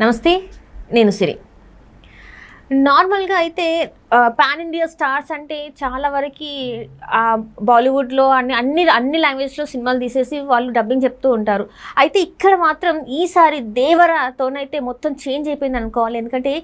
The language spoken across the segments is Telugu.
నమస్తే నేను సిరి. నార్మల్గా అయితే పాన్ ఇండియా స్టార్స్ అంటే చాలా వరకు బాలీవుడ్లో అన్ని అన్ని అన్ని లాంగ్వేజ్లో సినిమాలు తీసేసి వాళ్ళు డబ్బింగ్ చెప్తూ ఉంటారు. అయితే ఇక్కడ మాత్రం ఈసారి దేవరతోనైతే మొత్తం చేంజ్ అయిపోయింది అనుకోవాలి. ఎందుకంటే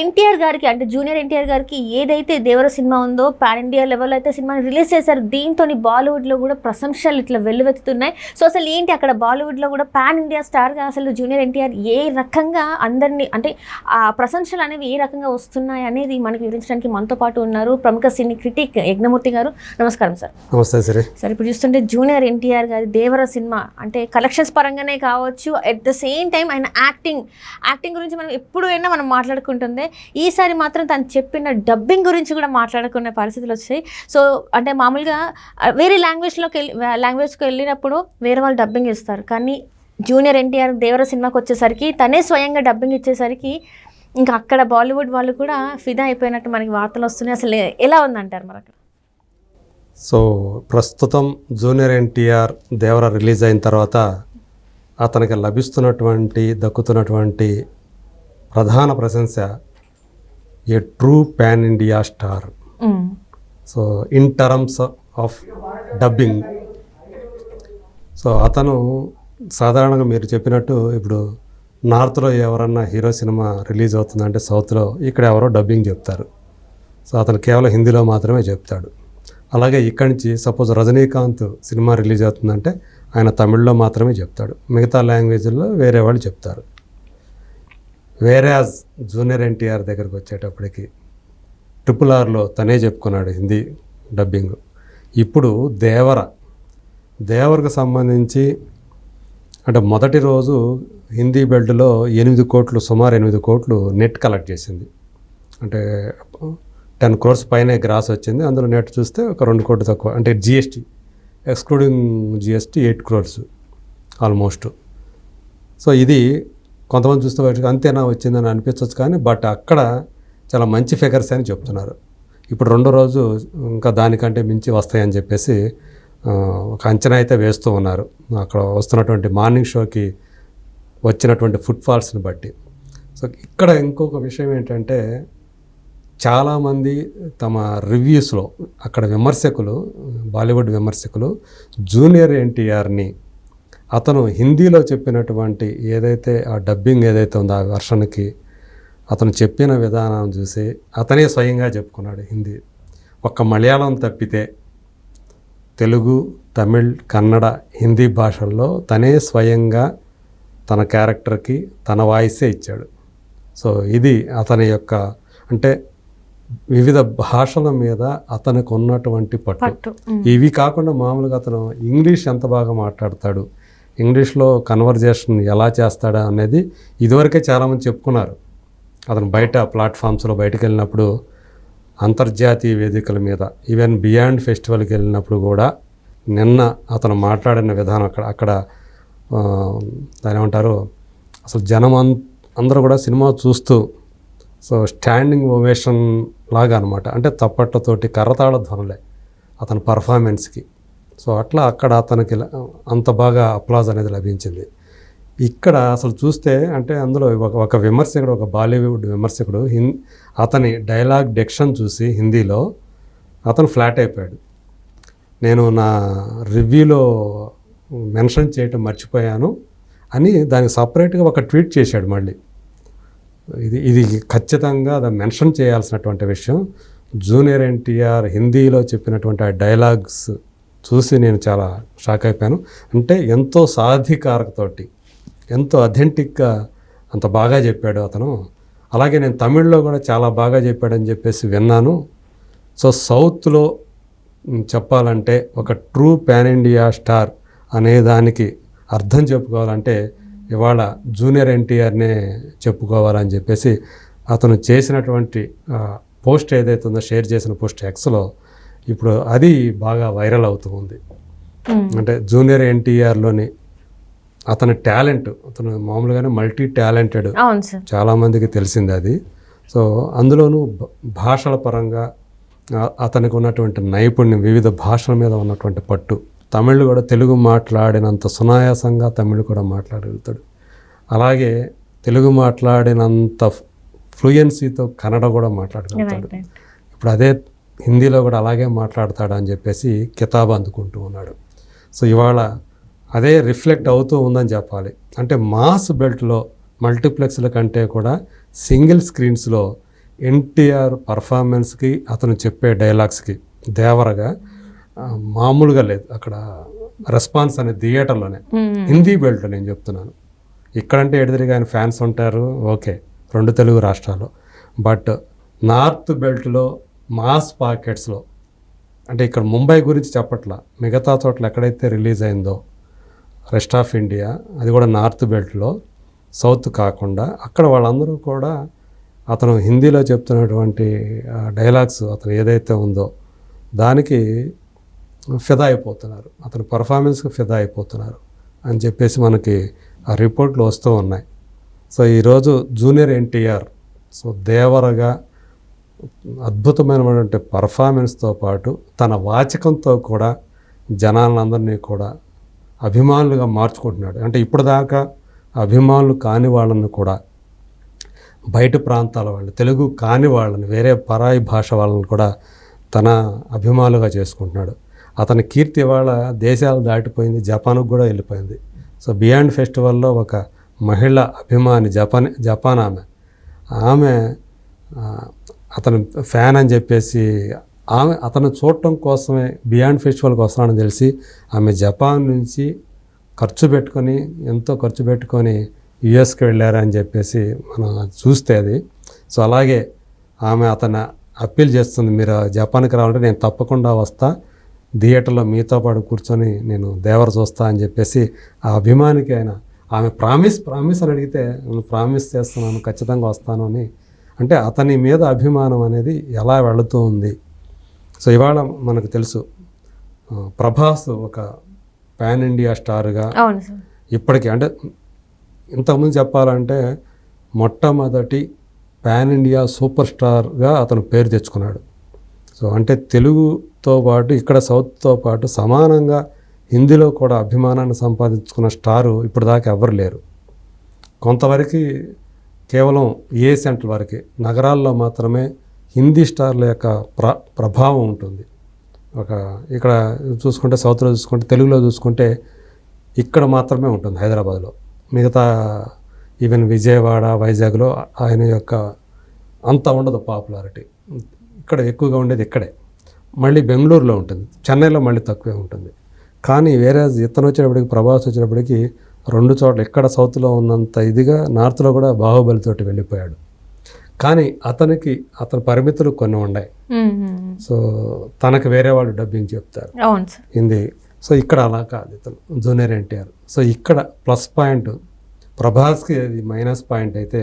ఎన్టీఆర్ గారికి అంటే జూనియర్ ఎన్టీఆర్ గారికి ఏదైతే దేవర సినిమా ఉందో పాన్ ఇండియా లెవెల్లో అయితే సినిమాని రిలీజ్ చేశారు. దీంతో బాలీవుడ్లో కూడా ప్రశంసలు ఇట్లా వెల్లువెత్తుతున్నాయి. సో అసలు ఏంటి అక్కడ బాలీవుడ్లో కూడా పాన్ ఇండియా స్టార్గా అసలు జూనియర్ ఎన్టీఆర్ ఏ రకంగా అందరినీ అంటే ఆ ప్రశంసలు అనేవి ఏ రకంగా వస్తున్నాయి అనేది మనకి వివరించడానికి మనతో పాటు ఉన్నారు ప్రముఖ సినీ క్రిటిక్ యజ్ఞమూర్తి గారు. నమస్కారం సార్. నమస్తే సరే. సార్ ఇప్పుడు చూస్తుంటే జూనియర్ ఎన్టీఆర్ గారి దేవర సినిమా అంటే కలెక్షన్స్ పరంగానే కావచ్చు అట్ ద సేమ్ టైం ఆయన యాక్టింగ్ యాక్టింగ్ గురించి మనం ఎప్పుడు అయినా మనం మాట్లాడుకుంటుంది. ఈసారి మాత్రం తను చెప్పిన డబ్బింగ్ గురించి కూడా మాట్లాడుకునే పరిస్థితులు వచ్చాయి. సో అంటే మామూలుగా వేరే లాంగ్వేజ్లోకి వెళ్ళి లాంగ్వేజ్కి వెళ్ళినప్పుడు వేరే వాళ్ళు డబ్బింగ్ ఇస్తారు కానీ జూనియర్ ఎన్టీఆర్ దేవర సినిమాకి వచ్చేసరికి తనే స్వయంగా డబ్బింగ్ ఇచ్చేసరికి ఇంకా అక్కడ బాలీవుడ్ వాళ్ళు కూడా ఫిదా అయిపోయినట్టు మనకి వార్తలు వస్తున్నాయి. అసలు ఎలా ఉందంటారు మరి అక్కడ? సో ప్రస్తుతం జూనియర్ ఎన్టీఆర్ దేవర రిలీజ్ అయిన తర్వాత అతనికి లభిస్తున్నటువంటి దక్కుతున్నటువంటి ప్రధాన ప్రశంస a true pan India star. So in terms of dubbing. So అతను సాధారణంగా మీరు చెప్పినట్టు ఇప్పుడు నార్త్లో ఎవరన్నా హీరో సినిమా రిలీజ్ అవుతుందంటే సౌత్లో ఇక్కడ ఎవరో డబ్బింగ్ చెప్తారు. సో అతను కేవలం హిందీలో మాత్రమే చెప్తాడు. అలాగే ఇక్కడి నుంచి సపోజ్ రజనీకాంత్ సినిమా రిలీజ్ అవుతుందంటే ఆయన తమిళ్ళో మాత్రమే చెప్తాడు. మిగతా లాంగ్వేజ్లో వేరే వాళ్ళు చెప్తారు. వేరేజ్ జూనియర్ ఎన్టీఆర్ దగ్గరికి వచ్చేటప్పటికి ట్రిపుల్ ఆర్లో తనే చెప్పుకున్నాడు హిందీ డబ్బింగ్. ఇప్పుడు దేవర దేవరకు సంబంధించి అంటే మొదటి రోజు హిందీ బెల్ట్లో ఎనిమిది కోట్లు సుమారు ఎనిమిది కోట్లు నెట్ కలెక్ట్ చేసింది. అంటే టెన్ క్రోర్స్ పైనే గ్రాస్ వచ్చింది. అందులో నెట్ చూస్తే ఒక రెండు కోట్లు తక్కువ. అంటే GST excluding GST eight crores almost so ఇది కొంతమంది చూస్తే వాటికి అంతేనా వచ్చిందని అనిపించవచ్చు కానీ బట్ అక్కడ చాలా మంచి ఫిగర్స్ అని చెప్తున్నారు. ఇప్పుడు రెండో రోజు ఇంకా దానికంటే మించి వస్తాయని చెప్పేసి ఒక అంచనా అయితే వేస్తూ ఉన్నారు. అక్కడ వస్తున్నటువంటి మార్నింగ్ షోకి వచ్చినటువంటి ఫుట్ఫాల్స్ని బట్టి. సో ఇక్కడ ఇంకొక విషయం ఏంటంటే చాలామంది తమ రివ్యూస్లో అక్కడ విమర్శకులు బాలీవుడ్ విమర్శకులు జూనియర్ ఎన్టీఆర్ని అతను హిందీలో చెప్పినటువంటి ఏదైతే ఆ డబ్బింగ్ ఏదైతే ఉందో ఆ వెర్షన్కి అతను చెప్పిన విధానం చూసి అతనే స్వయంగా చెప్పుకున్నాడు హిందీ. ఒక్క మలయాళం తప్పితే తెలుగు తమిళ్ కన్నడ హిందీ భాషల్లో తనే స్వయంగా తన క్యారెక్టర్కి తన వాయిసే ఇచ్చాడు. సో ఇది అతని యొక్క అంటే వివిధ భాషల మీద అతనికి ఉన్నటువంటి పట్టు. ఇవి కాకుండా మామూలుగా అతను ఇంగ్లీష్ ఎంత బాగా మాట్లాడతాడు ఇంగ్లీష్లో కన్వర్జేషన్ ఎలా చేస్తాడా అనేది ఇదివరకే చాలామంది చెప్పుకున్నారు. అతను బయట ప్లాట్ఫామ్స్లో బయటకు వెళ్ళినప్పుడు అంతర్జాతీయ వేదికల మీద ఈవెన్ బియాండ్ ఫెస్టివల్కి వెళ్ళినప్పుడు కూడా నిన్న అతను మాట్లాడిన విధానం అక్కడ అక్కడ దాని ఏమంటారు? అసలు జనం అం అందరూ కూడా సినిమా చూస్తూ సో స్టాండింగ్ ఓవేషన్ లాగా అనమాట అంటే తప్పట్లతోటి కర్రతాళ ధ్వనులే అతని పర్ఫార్మెన్స్కి సో అట్లా అక్కడ అతనికి అంత బాగా అప్లాజ్ అనేది లభించింది. ఇక్కడ అసలు చూస్తే అంటే అందులో ఒక ఒక విమర్శకుడు ఒక బాలీవుడ్ విమర్శకుడు హిం అతని డైలాగ్ డెక్షన్ చూసి హిందీలో అతను ఫ్లాట్ అయిపోయాడు. నేను నా రివ్యూలో మెన్షన్ చేయటం మర్చిపోయాను అని దానికి సపరేట్గా ఒక ట్వీట్ చేశాడు మళ్ళీ. ఇది ఇది ఖచ్చితంగా అది మెన్షన్ చేయాల్సినటువంటి విషయం. జూనియర్ ఎన్టీఆర్ హిందీలో చెప్పినటువంటి ఆ డైలాగ్స్ చూసి నేను చాలా షాక్ అయిపోయాను. అంటే ఎంతో సాధికారతతోటి ఎంతో అథెంటిక్గా అంత బాగా చెప్పాడు అతను. అలాగే నేను తమిళ్ళో కూడా చాలా బాగా చెప్పాడని చెప్పేసి విన్నాను. సో సౌత్లో చెప్పాలంటే ఒక ట్రూ పాన్ ఇండియా స్టార్ అనే దానికి అర్థం చెప్పుకోవాలంటే ఇవాళ జూనియర్ ఎన్టీఆర్నే చెప్పుకోవాలని చెప్పేసి అతను చేసినటువంటి పోస్ట్ ఏదైతే ఉందో షేర్ చేసిన పోస్ట్ ఎక్స్లో ఇప్పుడు అది బాగా వైరల్ అవుతూ ఉంది. అంటే జూనియర్ ఎన్టీఆర్లోని అతని టాలెంట్ అతను మామూలుగానే మల్టీ టాలెంటెడ్ చాలామందికి తెలిసింది అది. సో అందులోనూ భాషల పరంగా అతనికి ఉన్నటువంటి నైపుణ్యం వివిధ భాషల మీద ఉన్నటువంటి పట్టు తమిళ్ కూడా తెలుగు మాట్లాడినంత సునాయాసంగా తమిళ్ కూడా మాట్లాడగలుగుతాడు. అలాగే తెలుగు మాట్లాడినంత ఫ్లూయెన్సీతో కన్నడ కూడా మాట్లాడగలుగుతాడు. ఇప్పుడు అదే హిందీలో కూడా అలాగే మాట్లాడతాడు అని చెప్పేసి కితాబ్ అందుకుంటూ ఉన్నాడు. సో ఇవాళ అదే రిఫ్లెక్ట్ అవుతూ ఉందని చెప్పాలి. అంటే మాస్ బెల్ట్లో మల్టీప్లెక్స్ల కంటే కూడా సింగిల్ స్క్రీన్స్లో ఎన్టీఆర్ పర్ఫార్మెన్స్కి అతను చెప్పే డైలాగ్స్కి దేవరగా మామూలుగా లేదు. అక్కడ రెస్పాన్స్ అనేది థియేటర్లోనే. హిందీ బెల్ట్ నేను చెప్తున్నాను. ఇక్కడంటే ఎడిదిరిగా ఆయన ఫ్యాన్స్ ఉంటారు. ఓకే రెండు తెలుగు రాష్ట్రాలు బట్ నార్త్ బెల్ట్లో మాస్ పాకెట్స్లో అంటే ఇక్కడ ముంబై గురించి చెప్పట్లా మిగతా చోట్ల ఎక్కడైతే రిలీజ్ అయిందో రెస్ట్ ఆఫ్ ఇండియా అది కూడా నార్త్ బెల్ట్లో సౌత్ కాకుండా అక్కడ వాళ్ళందరూ కూడా అతను హిందీలో చెప్తున్నటువంటి డైలాగ్స్ అతను ఏదైతే ఉందో దానికి ఫిదా అయిపోతున్నారు. అతని పర్ఫార్మెన్స్కి ఫిదా అయిపోతున్నారు అని చెప్పేసి మనకి ఆ రిపోర్ట్లు వస్తూ ఉన్నాయి. సో ఈరోజు జూనియర్ ఎన్టీఆర్ సో దేవరగా అద్భుతమైనటువంటి పర్ఫార్మెన్స్తో పాటు తన వాచకంతో కూడా జనాలందరినీ కూడా అభిమానులుగా మార్చుకుంటున్నాడు. అంటే ఇప్పటిదాకా అభిమానులు కాని వాళ్ళని కూడా బయట ప్రాంతాల వాళ్ళు తెలుగు కాని వాళ్ళని వేరే పరాయి భాష వాళ్ళని కూడా తన అభిమానులుగా చేసుకుంటున్నాడు. అతని కీర్తి ఇవాళ దేశాలు దాటిపోయింది జపాన్కు కూడా వెళ్ళిపోయింది. సో బియాండ్ ఫెస్టివల్లో ఒక మహిళ అభిమాని జపాన్ జపాన్ ఆమె. ఆమె అతను ఫ్యాన్ అని చెప్పేసి ఆమె అతను చూడటం కోసమే బియాండ్ ఫెస్టివల్కి వస్తున్నాడని తెలిసి ఆమె జపాన్ నుంచి ఖర్చు పెట్టుకొని ఎంతో ఖర్చు పెట్టుకొని యుఎస్కి వెళ్ళారని చెప్పేసి మనం చూస్తే అది. సో అలాగే ఆమె అతను అప్పీల్ చేస్తుంది మీరు జపాన్కి రావాలంటే నేను తప్పకుండా వస్తా. థియేటర్లో మీతో పాటు కూర్చొని నేను దేవర చూస్తా అని చెప్పేసి ఆ అభిమానికి ఆయన ఆమె ప్రామిస్ ప్రామిస్ అని అడిగితే నేను ప్రామిస్ చేస్తున్నాను ఖచ్చితంగా వస్తాను అని. అంటే అతని మీద అభిమానం అనేది ఎలా వెళుతూ ఉంది? సో ఇవాళ మనకు తెలుసు ప్రభాస్ ఒక పాన్ ఇండియా స్టార్గా ఇప్పటికీ అంటే ఇంతకుముందు చెప్పాలంటే మొట్టమొదటి పాన్ ఇండియా సూపర్ స్టార్గా అతను పేరు తెచ్చుకున్నాడు. సో అంటే తెలుగుతో పాటు ఇక్కడ సౌత్తో పాటు సమానంగా హిందీలో కూడా అభిమానాన్ని సంపాదించుకున్న స్టారు ఇప్పటిదాకా ఎవ్వరు లేరు. కొంతవరకు కేవలం ఏ సెంటర్ వరకు నగరాల్లో మాత్రమే హిందీ స్టార్ల యొక్క ప్ర ప్రభావం ఉంటుంది. ఒక ఇక్కడ చూసుకుంటే సౌత్లో చూసుకుంటే తెలుగులో చూసుకుంటే ఇక్కడ మాత్రమే ఉంటుంది హైదరాబాద్లో. మిగతా ఈవెన్ విజయవాడ వైజాగ్లో ఆయన యొక్క అంత ఉండదు పాపులారిటీ. ఇక్కడ ఎక్కువగా ఉండేది ఇక్కడే. మళ్ళీ బెంగళూరులో ఉంటుంది. చెన్నైలో మళ్ళీ తక్కువే ఉంటుంది. కానీ వేరే ఇతను వచ్చేటప్పటికి ప్రభాస్ వచ్చేటప్పటికి రెండు చోట్ల ఎక్కడ సౌత్లో ఉన్నంత ఇదిగా నార్త్లో కూడా బాహుబలితోటి వెళ్ళిపోయాడు. కానీ అతనికి అతని పరిమితులు కొన్ని ఉన్నాయి. సో తనకు వేరే వాళ్ళు డబ్బింగ్ చెప్తారు. హిందీ. సో ఇక్కడ అలా కాదు ఇతను జూనియర్ ఎన్టీఆర్. సో ఇక్కడ ప్లస్ పాయింట్ ప్రభాస్కి అది మైనస్ పాయింట్ అయితే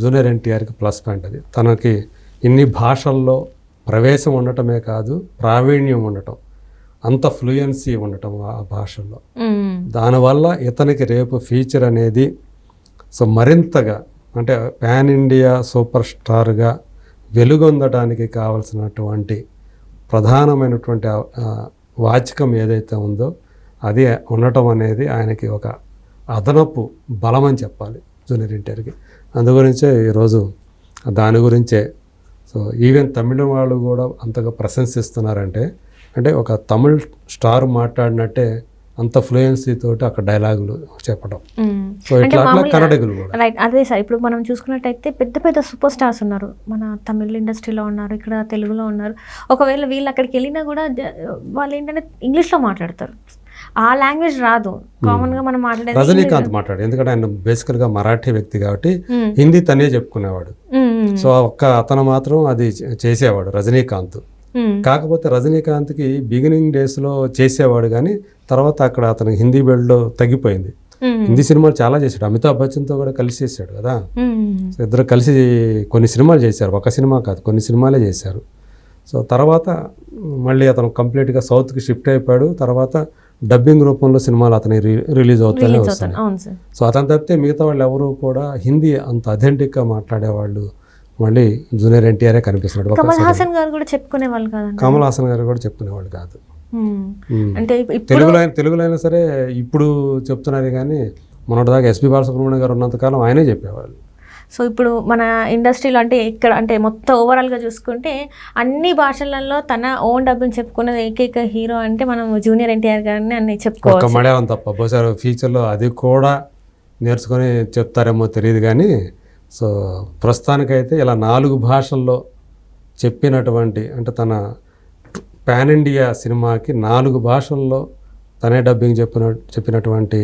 జూనియర్ ఎన్టీఆర్కి ప్లస్ పాయింట్ అది. తనకి ఇన్ని భాషల్లో ప్రవేశం ఉండటమే కాదు ప్రావీణ్యం ఉండటం అంత ఫ్లూయెన్సీ ఉండటం ఆ భాషల్లో. దానివల్ల ఇతనికి రేపు ఫ్యూచర్ అనేది సో మరింతగా అంటే పాన్ ఇండియా సూపర్ స్టార్గా వెలుగొందడానికి కావలసినటువంటి ప్రధానమైనటువంటి వాచకం ఏదైతే ఉందో అది ఉండటం అనేది ఆయనకి ఒక అదనపు బలం అని చెప్పాలి జూనియర్ ఎన్టీఆర్కి అందుగురించే ఈరోజు దాని గురించే సో ఈవెన్ తమిళ వాళ్ళు కూడా అంతగా ప్రశంసిస్తున్నారంటే అంటే ఒక తమిళ్ స్టార్ మాట్లాడినట్టే అంత ఫ్లూయెన్సీ తోటి అక్కడ డైలాగులు చెప్పడం సో ఇట్లా అట్లా కన్నడగులు కూడా. రైట్ అదే సార్ ఇప్పుడు మనం చూసుకున్నట్టయితే పెద్ద పెద్ద సూపర్ స్టార్స్ ఉన్నారు. మన తమిళ ఇండస్ట్రీలో ఉన్నారు ఇక్కడ తెలుగులో ఉన్నారు. ఒకవేళ వీళ్ళు అక్కడికి వెళ్ళినా కూడా వాళ్ళు ఏంటంటే ఇంగ్లీష్లో మాట్లాడతారు. ఆ లాంగ్వేజ్ రాదు. కామన్గా మనం మాట్లాడేది రజనీకాంత్ మాట్లాడు ఎందుకంటే ఆయన బేసికల్గా మరాఠీ వ్యక్తి కాబట్టి. హిందీ తనే చెప్పుకునేవాడు. సో ఒక్క అతను మాత్రం అది చేసేవాడు రజనీకాంత్. మ్మ్. కాకపోతే రజనీకాంత్కి బిగినింగ్ డేస్లో చేసేవాడు కానీ తర్వాత అక్కడ అతను హిందీ బెల్ట్లో తగ్గిపోయింది. మ్మ్. హిందీ సినిమాలు చాలా చేశాడు. అమితాబ్ బచ్చన్తో కూడా కలిసి చేశాడు కదా. ఇద్దరు కలిసి కొన్ని సినిమాలు చేశారు. ఒక సినిమా కాదు కొన్ని సినిమాలే చేశారు. సో తర్వాత మళ్ళీ అతను కంప్లీట్గా సౌత్కి షిఫ్ట్ అయిపోయాడు. తర్వాత డబ్బింగ్ రూపంలో సినిమాలు అతని రిలీజ్ అవుతూనే సార్. సో అతను తప్పితే మిగతా వాళ్ళు ఎవరు కూడా హిందీ అంత అథెంటిక్గా మాట్లాడేవాళ్ళు మళ్ళీ జూనియర్ ఎన్టీఆరే కనిపిస్తున్నాడు. కమల్ హాసన్ గారు కూడా చెప్పుకునే వాళ్ళు కాదండి? కమల్ హాసన్ గారు కూడా చెప్పుకునేవాళ్ళు కాదు. అంటే తెలుగులో అయినా తెలుగులో అయినా సరే ఇప్పుడు చెప్తున్నారు కానీ మొన్నటిదాకా ఎస్పి బాలసుబ్రహ్మణ్యం గారు ఉన్నంతకాలం ఆయనే చెప్పేవాళ్ళు. సో ఇప్పుడు మన ఇండస్ట్రీలో అంటే ఇక్కడ అంటే మొత్తం ఓవరాల్గా చూసుకుంటే అన్ని భాషలలో తన ఓన్ డబ్బింగ్ చెప్పుకున్నది ఏకైక హీరో అంటే మనం జూనియర్ ఎన్టీఆర్ గారిని అన్ని ఒక్క చెప్పుకోవచ్చు మలయాళం తప్ప. బహుశా ఫ్యూచర్లో అది కూడా నేర్చుకొని చెప్తారేమో తెలియదు కానీ సో ప్రస్తుతానికైతే ఇలా నాలుగు భాషల్లో చెప్పినటువంటి అంటే తన పాన్ ఇండియా సినిమాకి నాలుగు భాషల్లో తనే డబ్బింగ్ చెప్పిన చెప్పినటువంటి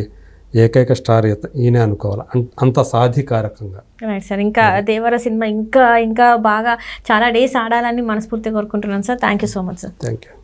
ఏకైక స్టార్ ఈయనే అనుకోవాలి? అంత సాధికారకంగా. రైట్ సార్ ఇంకా దేవర సినిమా ఇంకా ఇంకా బాగా చాలా డేస్ ఆడాలని మనస్ఫూర్తిగా కోరుకుంటున్నాను sir thank you so much sir thank you